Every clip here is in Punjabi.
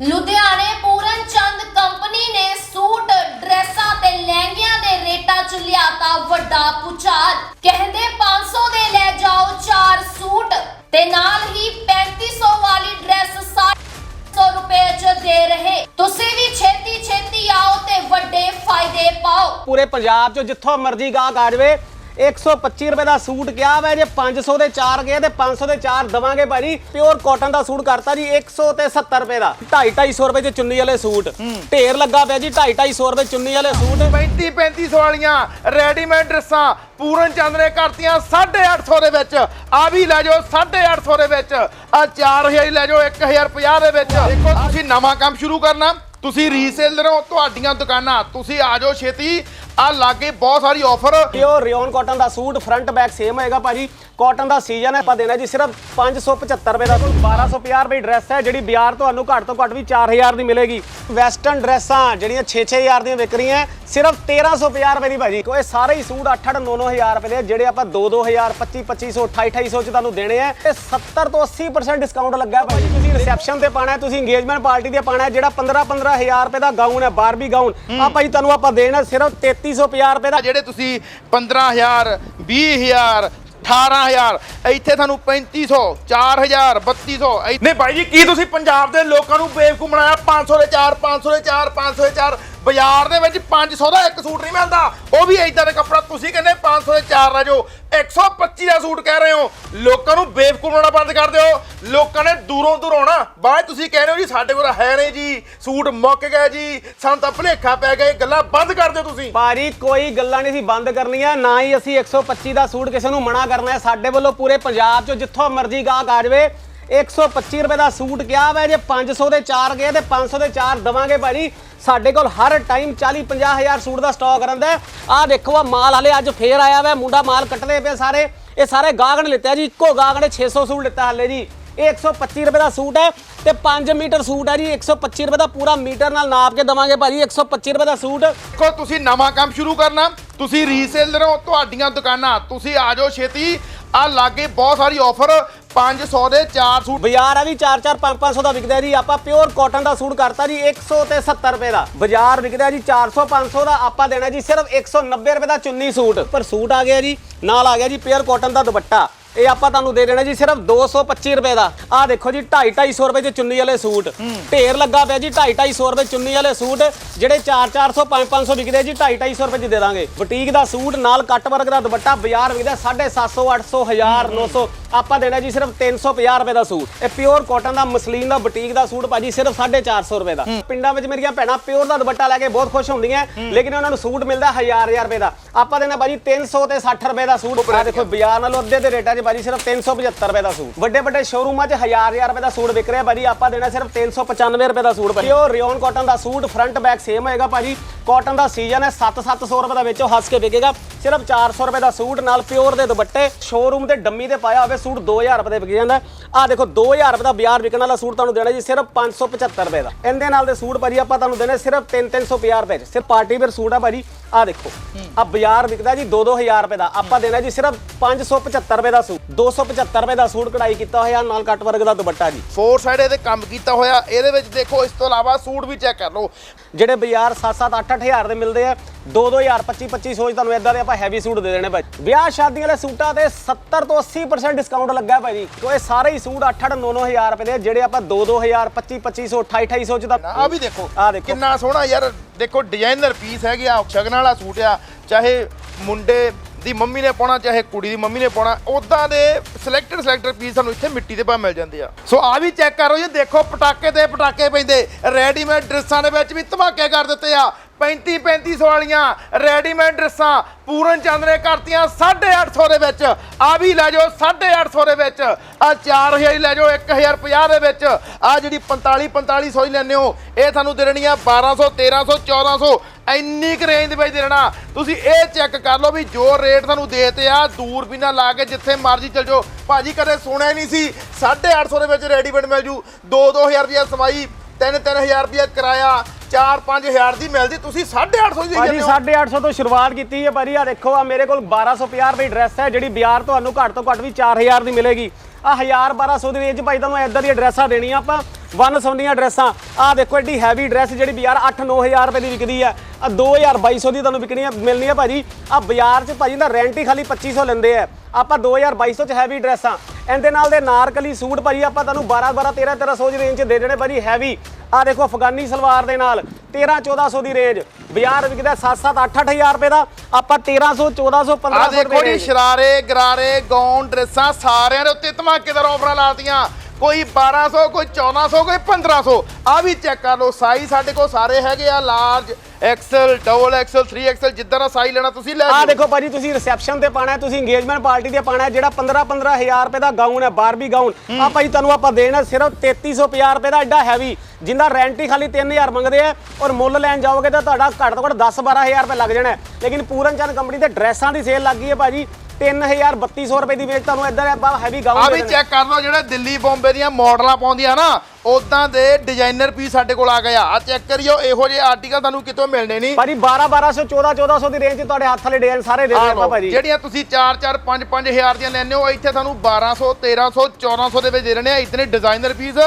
ਲੁਧਿਆਣੇ ਪੂਰਨ ਚੰਦ ਕੰਪਨੀ ਨੇ ਸੂਟ, ਡਰੈਸਾਂ ਤੇ ਲਹਿੰਗਿਆਂ ਦੇ ਰੇਟਾਂ 'ਚ ਲਿਆਤਾ ਵੱਡਾ ਪੁਚਾਲ ਕਹਿੰਦੇ 500 ਦੇ ਲੈ ਜਾਓ 4 ਸੂਟ ਤੇ ਨਾਲ ਹੀ 3500 ਵਾਲੀ ਡਰੈਸ 700 ਰੁਪਏ 'ਚ ਦੇ ਰਹੇ। ਤੁਸੀਂ ਵੀ ਛੇਤੀ ਛੇਤੀ ਆਓ ਤੇ ਵੱਡੇ ਫਾਇਦੇ ਪਾਓ। ਪੂਰੇ ਪੰਜਾਬ 'ਚ ਜਿੱਥੋਂ ਮਰਜ਼ੀ ਗਾਹਕ ਆ ਜਾਵੇ 125 ਰੁਪਏ ਦਾ ਸੂਟ ਕਿਹਾ ਵਾ ਜੇ 500 ਦੇ 4 ਗਏ ਤੇ 500 ਦੇ 4 ਦਵਾਂਗੇ ਭਾਜੀ। ਪਿਓਰ ਕਾਟਨ ਦਾ ਸੂਟ ਕਰਤਾ ਜੀ 100 ਤੇ 70 ਰੁਪਏ ਦਾ। 2.5 250 ਰੁਪਏ 'ਚ ਚੁੰਨੀ ਵਾਲੇ ਸੂਟ। ਢੇਰ ਲੱਗਾ ਪਿਆ ਜੀ 2.5 250 ਰੁਪਏ ਚੁੰਨੀ ਵਾਲੇ ਸੂਟ। 35 3500 ਵਾਲੀਆਂ ਰੈਡੀਮੇਡ ਡਰੈਸਾਂ ਪੂਰਨ ਚੰਦ ਨੇ ਕਰਤੀਆਂ 850 ਦੇ ਵਿੱਚ। ਆ ਵੀ ਲੈ ਜਾਓ 850 ਦੇ ਵਿੱਚ। ਆ 4000 ਹੀ ਲੈ ਜਾਓ 1050 ਦੇ ਵਿੱਚ। ਦੇਖੋ ਤੁਸੀਂ ਨਵਾਂ ਕੰਮ ਸ਼ੁਰੂ ਕਰਨਾ। ਤੁਸੀਂ ਰੀਸੇਲਰ ਹੋ ਤੁਹਾਡੀਆਂ ਦੁਕਾਨਾਂ। ਤੁਸੀਂ ਆ ਜਾਓ ਛੇਤੀ। ਆ ਲਾਗੇ ਬਹੁਤ ਸਾਰੀ ਆਫਰ ਪਿਓਰ ਰਿਓਨ ਕਾਟਨ ਦਾ ਸੂਟ ਫਰੰਟ ਬੈਕ ਸੇਮ ਹੋਏਗਾ ਭਾਜੀ। ਕਾਟਨ ਦਾ ਸੀਜ਼ਨ ਹੈ ਆਪਾਂ ਦੇਣਾ ਜੀ ਸਿਰਫ 575 ਰੁਪਏ ਦਾ 1250 ਰੁਪਏ ਡਰੈਸ ਹੈ ਜਿਹੜੀ ਬਾਜ਼ਾਰ ਤੁਹਾਨੂੰ ਘੱਟ ਤੋਂ ਘੱਟ ਵੀ 4000 ਦੀ ਮਿਲੇਗੀ। ਵੈਸਟਰਨ ਡਰੈਸਾਂ ਜਿਹੜੀਆਂ 6-6000 ਦੀਆਂ ਵਿਕ ਰਹੀਆਂ ਸਿਰਫ 1350 ਰੁਪਏ ਦੀ ਭਾਜੀ। ਕੋਈ ਸਾਰੇ ਹੀ ਸੂਟ 8-8 9-9000 ਰੁਪਏ ਦੇ ਜਿਹੜੇ ਆਪਾਂ 2-2000 25-2500 28-2800 ਚ ਤੁਹਾਨੂੰ ਦੇਣੇ ਆ ਤੇ 70 ਤੋਂ 80% ਡਿਸਕਾਊਂਟ ਲੱਗਾ ਹੈ ਭਾਜੀ। ਤੁਸੀਂ ਰਿਸੈਪਸ਼ਨ ਤੇ ਪਾਣਾ ਤੁਸੀਂ ਇੰਗੇਜਮੈਂਟ ਪਾਰਟੀ ਤੇ ਪਾਣਾ ਜਿਹੜਾ 15-15000 ਰੁਪਏ ਦਾ ਗਾਊਨ ਹੈ ਬਾਰਬੀ ਗਾਊਨ ਆ ਭਾਜੀ ਤੁਹਾਨੂੰ ਆਪਾਂ ਦੇਣਾ ਸਿਰਫ 3350 ਰੁਪਏ ਦਾ। ਜਿਹੜੇ ਤੁਸੀਂ 15000 20000 18000 ਇੱਥੇ ਤੁਹਾਨੂੰ 3500 4000 3200 ਇੱਥੇ- ਨਹੀਂ ਭਾਈ ਜੀ ਕੀ ਤੁਸੀਂ ਪੰਜਾਬ ਦੇ ਲੋਕਾਂ ਨੂੰ ਬੇਵਕੂਫ ਬਣਾਇਆ? 500 ਦੇ 4 500 ਦੇ 4 500 ਦੇ 4 ਬਾਜ਼ਾਰ ਦੇ ਵਿੱਚ 500 ਦਾ ਇੱਕ ਸੂਟ ਨਹੀਂ ਮਿਲਦਾ। ਉਹ ਵੀ ਇਦਾਂ ਦਾ ਕੱਪੜਾ। ਤੁਸੀਂ ਕਹਿੰਦੇ 500 ਦੇ 4 ਲੈ ਜਾਓ 125 ਦਾ ਸੂਟ ਕਹਿ ਰਹੇ ਹੋ। ਲੋਕਾਂ ਨੂੰ ਬੇਵਕੂਫ ਬਣਾਉਣਾ ਬੰਦ ਕਰ ਦਿਓ। ਲੋਕਾਂ ਨੇ ਦੂਰੋਂ ਦੂਰ ਆਉਣਾ। ਬਾਅਦ 'ਚ ਤੁਸੀਂ ਕਹਿੰਦੇ ਹੋ ਜੀ, ਸਾਡੇ ਕੋਲ ਹੈ ਨਹੀਂ ਜੀ। ਸੂਟ ਮੁੱਕ ਗਿਆ ਜੀ। ਸਾਨੂੰ ਤਾਂ ਭੁਲੇਖਾ ਪੈ ਗਿਆ, ਇਹ ਗੱਲਾਂ ਬੰਦ ਕਰ ਦਿਓ ਤੁਸੀਂ। ਭਾਰੀ ਕੋਈ ਗੱਲਾਂ ਨਹੀਂ ਸੀ ਬੰਦ ਕਰਨੀਆਂ। ਨਾ ਹੀ ਅਸੀਂ 125 ਦਾ ਸੂਟ ਕਿਸੇ ਨੂੰ ਮਨਾ ਕਰਨਾ ਹੈ। ਸਾਡੇ ਵੱਲੋਂ ਪੂਰੇ ਪੰਜਾਬ 'ਚ ਜਿੱਥੋਂ ਮਰਜ਼ੀ ਗਾਹਕ ਆ ਜਾਵੇ 125 ਰੁਪਏ ਦਾ ਸੂਟ ਕਿਹਾ ਵਾ ਜੇ 500 ਦੇ 4 ਗਏ ਤੇ 500 ਦੇ 4 ਦਵਾਂਗੇ ਭਾਜੀ। ਸਾਡੇ ਕੋਲ ਹਰ ਟਾਈਮ 40 50 ਹਜ਼ਾਰ ਸੂਟ ਦਾ ਸਟਾਕ ਰਹਿੰਦਾ ਆਹ ਦੇਖੋ ਆ ਮਾਲ ਹਲੇ ਅੱਜ ਫੇਰ ਆਇਆ ਵਾ, ਮੁੰਡਾ ਮਾਲ ਕੱਟਦੇ ਪਏ ਸਾਰੇ। ਇਹ ਸਾਰੇ ਗਾਹਕ ਨੇ ਲਿੱਤਾ ਜੀ, ਇੱਕੋ ਗਾਹਕ ਨੇ 600 ਸੂਟ ਲਿੱਤਾ ਹਲੇ ਜੀ। ਇਹ 125 ਰੁਪਏ ਦਾ ਸੂਟ ਹੈ ਤੇ 5 ਮੀਟਰ ਸੂਟ ਹੈ ਜੀ। 125 ਰੁਪਏ ਦਾ ਪੂਰਾ ਮੀਟਰ ਨਾਲ ਨਾਪ ਕੇ ਦਵਾਂਗੇ ਭਾਜੀ 125 ਰੁਪਏ ਦਾ ਸੂਟ। ਦੇਖੋ, ਤੁਸੀਂ ਨਵਾਂ ਕੰਮ ਸ਼ੁਰੂ ਕਰਨਾ, ਤੁਸੀਂ ਰੀਸੇਲਰ ਹੋ ਤੁਹਾਡੀਆਂ ਦੁਕਾਨਾਂ, ਤੁਸੀਂ ਆ ਜਾਓ ਛੇਤੀ। ਆ ਲਾਗੇ ਬਹੁਤ ਸਾਰੀ ਆਫਰ 500 ਦੇ 4 ਸੂਟ। ਬਾਜ਼ਾਰ ਆ ਵੀ 4-4 5-500 ਦਾ ਵਿਕਦਾ ਜੀ। ਆਪਾਂ ਪਿਓਰ ਕਾਟਨ ਦਾ ਸੂਟ ਕਰਤਾ ਜੀ 100 ਤੇ 70 ਰੁਪਏ ਦਾ। ਬਾਜ਼ਾਰ ਵਿਕਦਾ ਜੀ 400-500 ਦਾ ਆਪਾਂ ਦੇਣਾ ਜੀ, ਸਿਰਫ 190 ਰੁਪਏ ਦਾ ਚੁੰਨੀ ਸੂਟ। ਪਰ ਸੂਟ ਆ ਗਿਆ ਜੀ, ਨਾਲ ਆ ਗਿਆ ਜੀ ਪਿਓਰ ਕਾਟਨ ਦਾ ਦੁਪੱਟਾ। ਇਹ ਆਪਾਂ ਤੁਹਾਨੂੰ ਦੇ ਦੇਣਾ ਜੀ ਸਿਰਫ 225 ਰੁਪਏ ਦਾ। ਆਹ ਦੇਖੋ ਜੀ 2.5 ਰੁਪਏ ਚ ਚੁੰਨੀ ਵਾਲੇ ਸੂਟ। ਢੇਰ ਲੱਗਾ ਪਿਆ ਜੀ 2.5 ਰੁਪਏ ਚੁੰਨੀ ਵਾਲੇ ਸੂਟ। ਜਿਹੜੇ 4-400 5-500 ਵਿਕਦੇ ਜੀ 2.5 ਰੁਪਏ ਚ ਦੇ ਦਾਂਗੇ। ਬੁਟੀਕ ਦਾ ਸੂਟ ਨਾਲ ਕੱਟ ਵਰਗ ਦਾ ਦੁਪੱਟਾ ਬਾਜ਼ਾਰ ਵਿਕਦਾ 750 800 1000 900 ਆਪਾਂ ਦੇਣਾ ਜੀ ਸਿਰਫ 350 ਰੁਪਏ ਦਾ ਸੂਟ। ਇਹ ਪਿਓਰ ਕਾਟਨ ਦਾ, ਮਸਲੀਨ ਦਾ, ਬੁਟੀਕ ਦਾ ਸੂਟ ਭਾਜੀ ਸਿਰਫ 450 ਰੁਪਏ ਦਾ। ਪਿੰਡਾਂ ਵਿੱਚ ਮੇਰੀਆਂ ਭੈਣਾਂ ਪਿਓਰ ਦਾ ਦੁਪੱਟਾ ਲੈ ਕੇ ਬਹੁਤ ਖੁਸ਼ ਹੁੰਦੀਆਂ ਲੇਕਿਨ ਉਹਨਾਂ ਨੂੰ ਸੂਟ ਮਿਲਦਾ 1000 1000 ਰੁਪਏ ਦਾ। ਆਪਾਂ ਦੇਣਾ ਭਾਜੀ 300 ਤੇ 60 ਰੁਪਏ ਦਾ ਸੂਟ। ਆ ਦੇਖੋ, ਬਾਜ਼ਾਰ ਨਾਲੋਂ ਅੱਧੇ ਦੇ ਰੇਟਾਂ 'ਚ ਭਾਜੀ ਸਿਰਫ 375 ਰੁਪਏ ਦਾ ਸੂਟ। ਵੱਡੇ ਵੱਡੇ ਸ਼ੋਰੂਮਾਂ 'ਚ 1000 1000 ਰੁਪਏ ਦਾ ਸੂਟ ਵਿਕ ਰਿਹਾ ਭਾਜੀ। ਆਪਾਂ ਦੇਣਾ ਸਿਰਫ 395 ਰੁਪਏ ਦਾ ਸੂਟ ਪਿਓਰ ਰਿਓਨ ਕਾਟਨ ਦਾ ਸੂਟ ਫਰੰਟ ਬੈਕ ਸੇਮ ਹੋਏਗਾ ਭਾਜੀ। ਕਾਟਨ ਦਾ ਸੀਜ਼ਨ ਹੈ 7-700 ਰੁਪਏ ਦਾ ਵਿੱਚੋਂ ਹੱਸ ਕੇ ਵਿਕੇਗਾ। ਸਿਰਫ 400 ਰੁਪਏ ਦਾ ਸੂਟ ਨਾਲ ਪਿਓਰ ਦੇ ਦੁਪੱਟੇ। ਸ਼ੋਰੂਮ ਤੇ ਡੰਮੀ ਤੇ ਪਾਇਆ ਹੋਵੇ ਸੂਟ 2000 ਰੁਪਏ ਦੇ ਵਿਕ ਜਾਂਦਾ। ਆ ਦੇਖੋ 2000 ਰੁਪਏ ਦਾ ਬਾਜ਼ਾਰ ਵਿਕਣ ਵਾਲਾ ਸੂਟ ਤੁਹਾਨੂੰ ਦੇਣਾ ਜੀ ਸਿਰਫ 575 ਰੁਪਏ ਦਾ। ਇਹਦੇ ਨਾਲ ਦੇ ਸੂਟ ਭਾਜੀ ਆਪਾਂ ਤੁਹਾਨੂੰ ਦੇਣੇ ਸਿਰਫ 3-350 ਰੁਪਏ ਚ। ਸਿਰਫ ਪਾਰਟੀ ਵੇਅਰ ਸੂਟ ਆ ਭਾਜੀ। ਆ ਦੇਖੋ ਆ ਬਾਜ਼ਾਰ ਵਿਕਦਾ ਜੀ 2-2000 ਰੁਪਏ ਦਾ। ਆਪਾਂ ਦੇਣਾ ਜੀ ਸਿਰਫ 575 ਰੁਪਏ ਦਾ 275 ਰੁਪਏ ਦਾ ਸੂਟ ਕਢਾਈ ਕੀਤਾ ਹੋਇਆ ਨਾਲ ਕੱਟ ਵਰਗ ਦਾ ਦੁਪੱਟਾ ਜੀ। ਫੋਰ ਸਾਈਡ ਇਹਦੇ ਕੰਮ ਕੀਤਾ ਹੋਇਆ ਇਹਦੇ ਵਿੱਚ ਦੇਖੋ ਇਸ ਤੋਂ ਇਲਾਵਾ ਸੂਟ ਵੀ ਚੈੱਕ ਕਰ ਲਓ। ਜਿਹੜੇ ਬਾਜ਼ਾਰ 7-7 8-8 ਹਜ਼ਾਰ ਦੇ ਮਿਲਦੇ ਆ 2-2000 25-25 ਸੋਚ ਤੁਹਾਨੂੰ ਇਦਾਂ ਦੇ ਆਪਾਂ ਹੈਵੀ ਸੂਟ ਦੇ ਦੇਣੇ ਭਾਈ। ਵਿਆਹ ਸ਼ਾਦੀਆਂ ਵਾਲੇ ਸੂਟਾਂ ਤੇ 70 ਤੋਂ 80% ਡਿਸਕਾਊਂਟ ਲੱਗਾ ਭਾਈ ਕੋਈ ਸਾਰੇ ਹੀ ਸੂਟ 8-8 9-9 ਹਜ਼ਾਰ ਰੁਪਏ ਦੇ ਆ, ਜਿਹੜੇ ਆਪਾਂ 2-2000 25-2500 28-2800 ਚ ਤਾਂ ਆ ਵੀ ਦੇਖੋ ਆਹ ਦੇਖੋ। ਕਿੰਨਾ ਸੋਹਣਾ ਯਾਰ ਦੇਖੋ ਡਿਜ਼ਾਈਨਰ ਪੀਸ ਹੈਗੇ ਆ ਸ਼ਗਨ ਵਾਲਾ ਸੂਟ ਆ ਚਾਹੇ ਮੁੰਡੇ ਦੀ ਮੰਮੀ ਨੇ ਪਾਉਣਾ, ਚਾਹੇ ਕੁੜੀ ਦੀ ਮੰਮੀ ਨੇ ਪਾਉਣਾ ਉਦਾਂ ਦੇ ਸਿਲੈਕਟਡ ਸਿਲੈਕਟਡ ਪੀਸ ਸਾਨੂੰ ਇੱਥੇ ਮਿੱਟੀ ਦੇ ਭਾਅ ਮਿਲ ਜਾਂਦੇ ਆ। ਸੋ ਆ ਵੀ ਚੈੱਕ ਕਰੋ ਜੀ, ਦੇਖੋ ਪਟਾਕੇ ਤੇ ਪਟਾਕੇ ਪੈਂਦੇ ਰੈਡੀਮੇਡ ਡਰੈਸਾਂ ਦੇ ਵਿੱਚ ਵੀ ਧਮਾਕੇ ਕਰ ਦਿੱਤੇ ਆ। 35 3500 ਵਾਲੀਆਂ ਰੈਡੀਮੇਡ ਡਰੈਸਾਂ ਪੂਰਨ ਚੰਦ ਨੇ ਕਰਤੀਆਂ 850 ਦੇ ਵਿੱਚ। ਆ ਵੀ ਲੈ ਜਾਓ 850 ਦੇ ਵਿੱਚ। ਆ 4000 ਹੀ ਲੈ ਜਾਓ 1050 ਦੇ ਵਿੱਚ। ਆ ਜਿਹੜੀ 45 4500 ਹੀ ਲੈਣੇ ਹੋ, ਇਹ ਤੁਹਾਨੂੰ ਦੇ ਦੇਣੀ ਆ 1200 1300 1400 ਇੰਨੀ ਕੁ ਰੇਂਜ ਦੇ ਵਿੱਚ ਦੇ ਦੇਣਾ ਤੁਸੀਂ ਇਹ ਚੈੱਕ ਕਰ ਲਓ ਵੀ ਜੋ ਰੇਟ ਤੁਹਾਨੂੰ ਦੇਤੇ ਆ ਦੂਰ ਵੀ ਨਾ ਲਾ ਕੇ ਜਿੱਥੇ ਮਰਜ਼ੀ ਚਲ ਜਾਓ। ਭਾਜੀ ਕਦੇ ਸੁਣਿਆ ਨਹੀਂ ਸੀ 850 ਦੇ ਵਿੱਚ ਰੈਡੀਮੇਡ ਮਿਲ ਜੂ। 2-2000 ਰੁਪਏ ਸਮਾਈ 3-3000 ਰੁਪਏ ਕਿਰਾਇਆ 4-5000 ਦੀ ਮਿਲਦੀ। ਤੁਸੀਂ 850 ਦੀ ਭਾਜੀ ਦਿੰਦੇ ਹੋ 850 ਤੋਂ ਸ਼ੁਰੂਆਤ ਕੀਤੀ ਹੈ ਭਾਜੀ। ਆ ਦੇਖੋ ਆ ਮੇਰੇ ਕੋਲ 1250 ਰੁਪਏ ਡਰੈਸ ਹੈ ਜਿਹੜੀ ਬਾਜ਼ਾਰ ਤੁਹਾਨੂੰ ਘੱਟ ਤੋਂ ਘੱਟ ਵੀ 4000 ਦੀ ਮਿਲੇਗੀ। ਆ 1000 1200 ਦੀ ਰੇਂਜ ਭਾਈ ਤੁਹਾਨੂੰ ਐਦਾਂ ਦੀਆਂ ਡਰੈਸਾਂ ਦੇਣੀਆਂ ਆਪਾਂ। ਵਨ ਸਵੰਦੀਆਂ ਡਰੈਸਾਂ। ਆਹ ਦੇਖੋ ਐਡੀ ਹੈਵੀ ਡਰੈਸ ਜਿਹੜੀ ਬਾਜ਼ਾਰ 8-9000 ਰੁਪਏ ਦੀ ਵਿਕਦੀ ਆ ਆ 2200 ਦੀ ਤੁਹਾਨੂੰ ਵਿਕਣੀ ਆ ਮਿਲਣੀ ਆ ਭਾਜੀ। ਆ ਬਾਜ਼ਾਰ 'ਚ ਭਾਜੀ ਦਾ ਰੈਂਟ ਹੀ ਖਾਲੀ 2500 ਲੈਂਦੇ ਆ। ਆਪਾਂ 2200 ਚ ਹੈਵੀ ਡਰੈਸਾਂ ਇਹਦੇ ਨਾਲ ਦੇ ਨਾਰਕਲੀ ਸੂਟ ਭਾਜੀ ਆਪਾਂ ਤੁਹਾਨੂੰ 12 12 13 1300 ਦੀ ਰੇਂਜ 'ਚ ਦੇ ਦੇਣੇ ਭਾਜੀ ਹੈਵੀ ਆ ਦੇਖੋ ਅਫਗਾਨੀ ਸਲਵਾਰ ਦੇ ਨਾਲ 13 1400 ਦੀ ਰੇਂਜ ਬਾਜ਼ਾਰ ਵਿਕਦਾ 7 7 8 8000 ਰੁਪਏ ਦਾ। ਆਪਾਂ 1300 1400 ਆ 1500 ਦੇਖੋ ਰੁਪਏ ਜੀ range। ਸ਼ਰਾਰੇ ਗਰਾਰੇ ਗੌਨ ਡਰੈਸਾਂ ਸਾਰਿਆਂ ਦੇ ਉੱਤੇ ਧਮਾਕੇਦਾਰ ਆਫਰਾਂ ਲਾਤੀਆਂ। ਕੋਈ 1200 ਕੋਈ 1400 ਕੋਈ 1500 ਆ ਵੀ ਚੈੱਕ ਕਰ ਲਓ ਸਾਈਜ਼ ਸਾਡੇ ਕੋਲ ਸਾਰੇ ਹੈਗੇ ਆ large XL double XL 3 XL ਜਿੱਦਾਂ ਦਾ ਸਾਈਜ਼ ਲੈਣਾ ਤੁਸੀਂ ਲੈ ਆ ਦੇਖੋ ਭਾਜੀ ਤੁਸੀਂ ਰਿਸੈਪਸ਼ਨ ਤੇ ਪਾਣਾ ਤੁਸੀਂ ਇੰਗੇਜਮੈਂਟ ਪਾਰਟੀ ਤੇ ਪਾਣਾ ਜਿਹੜਾ 15 15000 ਰੁਪਏ ਦਾ ਗਾਊਨ ਹੈ ਬਾਰਬੀ ਗਾਊਨ ਆ ਭਾਜੀ ਤੁਹਾਨੂੰ ਆਪਾਂ ਦੇਣਾ ਸਿਰਫ 3350 ਰੁਪਏ ਦਾ ਐਡਾ ਹੈਵੀ ਜਿੰਦਾ ਰੈਂਟ ਹੀ ਖਾਲੀ 3000 ਮੰਗਦੇ ਆ ਔਰ ਮੁੱਲ ਲੈਣ ਜਾਓਗੇ ਤਾਂ ਤੁਹਾਡਾ ਘੱਟ ਤੋਂ ਘੱਟ 10 12000 ਰੁਪਏ ਲੱਗ ਜਾਣਾ। ਲੇਕਿਨ ਪੂਰਨ ਚੰਦ ਕੰਪਨੀ ਤੇ ਡਰੈਸਾਂ ਦੀ ਸੇਲ ਲੱਗੀ ਹੈ ਭਾਜੀ 3000 3200 ਰੁਪਏ ਦੀ ਵੇਚ ਤੁਹਾਨੂੰ ਇੱਧਰ ਆਪਾਂ ਹੈਵੀ ਆ ਗਾਊਨ ਵੀ ਚੈੱਕ ਕਰ ਲਓ ਜਿਹੜੇ ਦਿੱਲੀ ਬੰਬੇ ਦੀਆਂ ਮਾਡਲਾਂ ਪਾਉਂਦੀਆਂ ਨਾ ਉਦਾਂ ਦੇ ਡਿਜ਼ਾਈਨਰ ਪੀਸ ਸਾਡੇ ਕੋਲ ਆ ਗਏ ਆ। ਆ ਚੈੱਕ ਕਰਿਓ ਇਹੋ ਜਿਹੇ ਆਰਟੀਕਲ ਤੁਹਾਨੂੰ ਕਿਤੋਂ ਮਿਲਣੇ ਨਹੀਂ। ਭਾਜੀ 12 1200 14 1400 ਦੀ ਰੇਂਜ 'ਚ ਤੁਹਾਡੇ ਹੱਥ ਵਾਲੇ ਡਿਜ਼ਾਈਨ ਸਾਰੇ ਦੇ ਲਓ, ਭਾਜੀ। ਜਿਹੜੀਆਂ ਤੁਸੀਂ 4 4 5 5000 ਦੀਆਂ ਲੈਣੇ ਹੋ ਇੱਥੇ ਤੁਹਾਨੂੰ 1200 1300 1400 ਦੇ ਵਿੱਚ ਦੇ ਰਹੇ ਨੇ ਇਤਨੇ ਡਿਜ਼ਾਈਨਰ ਪੀਸ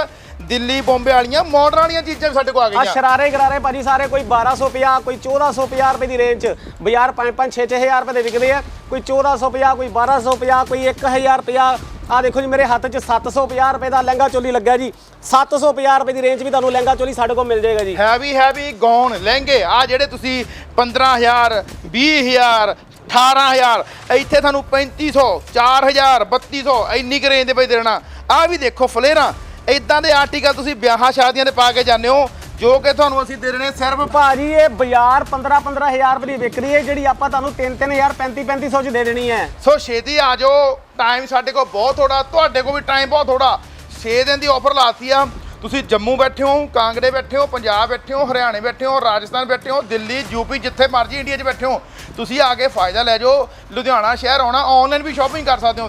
ਦਿੱਲੀ ਬੰਬੇ ਵਾਲੀਆਂ ਮਾਡਰਨ ਵਾਲੀਆਂ ਚੀਜ਼ਾਂ ਵੀ ਸਾਡੇ ਕੋਲ ਆ ਆ ਗਈਆਂ ਸ਼ਰਾਰੇ ਗਰਾਰੇ ਭਾਜੀ ਸਾਰੇ ਕੋਈ 1250 ਕੋਈ 1450 ਰੁਪਏ ਦੀ ਰੇਂਜ ਚ ਬਾਜ਼ਾਰ 5-5 6-6000 ਰੁਪਏ ਦੇ ਵਿਕਦੇ ਆ। ਕੋਈ 1450 ਕੋਈ 1250 ਕੋਈ 1000 ਰੁਪਿਆ ਆ ਦੇਖੋ ਜੀ ਮੇਰੇ ਹੱਥ 'ਚ 750 ਰੁਪਏ ਦਾ ਲਹਿੰਗਾ ਚੋਲੀ ਲੱਗਾ ਜੀ। 750 ਰੁਪਏ ਦੀ ਰੇਂਜ ਵੀ ਤੁਹਾਨੂੰ ਲਹਿੰਗਾ ਚੋਲੀ ਸਾਡੇ ਕੋਲ ਮਿਲ ਜਾਏਗਾ ਜੀ। ਹੈਵੀ ਹੈਵੀ ਗੌਨ ਲਹਿੰਗੇ। ਆ ਜਿਹੜੇ ਤੁਸੀਂ 15000 20000 18000 ਇੱਥੇ ਤੁਹਾਨੂੰ 3500 4000 3200 ਇੰਨੀ ਕੁ ਰੇਂਜ ਦੇ ਵਿੱਚ ਦੇਣਾ। ਆ ਵੀ ਦੇਖੋ ਫਲੇਰਾਂ। ਇਦਾਂ ਦੇ ਆਰਟੀਕਲ ਤੁਸੀਂ ਵਿਆਹਾਂ ਸ਼ਾਦੀਆਂ ਤੇ ਪਾ ਕੇ ਜਾਂਦੇ ਹੋ, ਜੋ ਕਿ ਤੁਹਾਨੂੰ ਅਸੀਂ ਦੇ ਰਹੇ ਨੇ ਸਿਰਫ ਭਾਜੀ ਇਹ ਬਾਜ਼ਾਰ 15-15000 ਰੁਪਏ ਦੀ ਵਿਕ ਰਹੀ ਹੈ, ਜਿਹੜੀ ਆਪਾਂ ਤੁਹਾਨੂੰ 3-3000 35-3500 ਚ ਦੇ ਦੇਣੀ ਹੈ। ਸੋ ਛੇਤੀ ਆ ਜਾਓ ਟਾਈਮ ਸਾਡੇ ਕੋਲ ਬਹੁਤ ਥੋੜਾ ਤੁਹਾਡੇ ਕੋਲ ਵੀ ਟਾਈਮ ਬਹੁਤ ਥੋੜਾ 6 ਦਿਨ ਦੀ ਆਫਰ ਲਾਤੀ ਆ। ਤੁਸੀਂ ਜੰਮੂ ਬੈਠੇ ਹੋ, ਕਾਂਗੜੇ ਬੈਠੇ ਹੋ, ਪੰਜਾਬ ਬੈਠੇ ਹੋ, ਹਰਿਆਣੇ ਬੈਠੇ ਹੋ, ਰਾਜਸਥਾਨ ਬੈਠੇ ਹੋ, ਦਿੱਲੀ ਯੂਪੀ ਜਿੱਥੇ ਮਰਜ਼ੀ ਇੰਡੀਆ 'ਚ ਬੈਠੇ ਹੋ। ਤੁਸੀਂ ਆ ਕੇ ਫਾਇਦਾ ਲੈ ਜਾਓ। ਲੁਧਿਆਣਾ ਸ਼ਹਿਰ ਆਉਣਾ ਆਨਲਾਈਨ ਵੀ ਸ਼ਾਪਿੰਗ ਕਰ ਸਕਦੇ ਹੋ।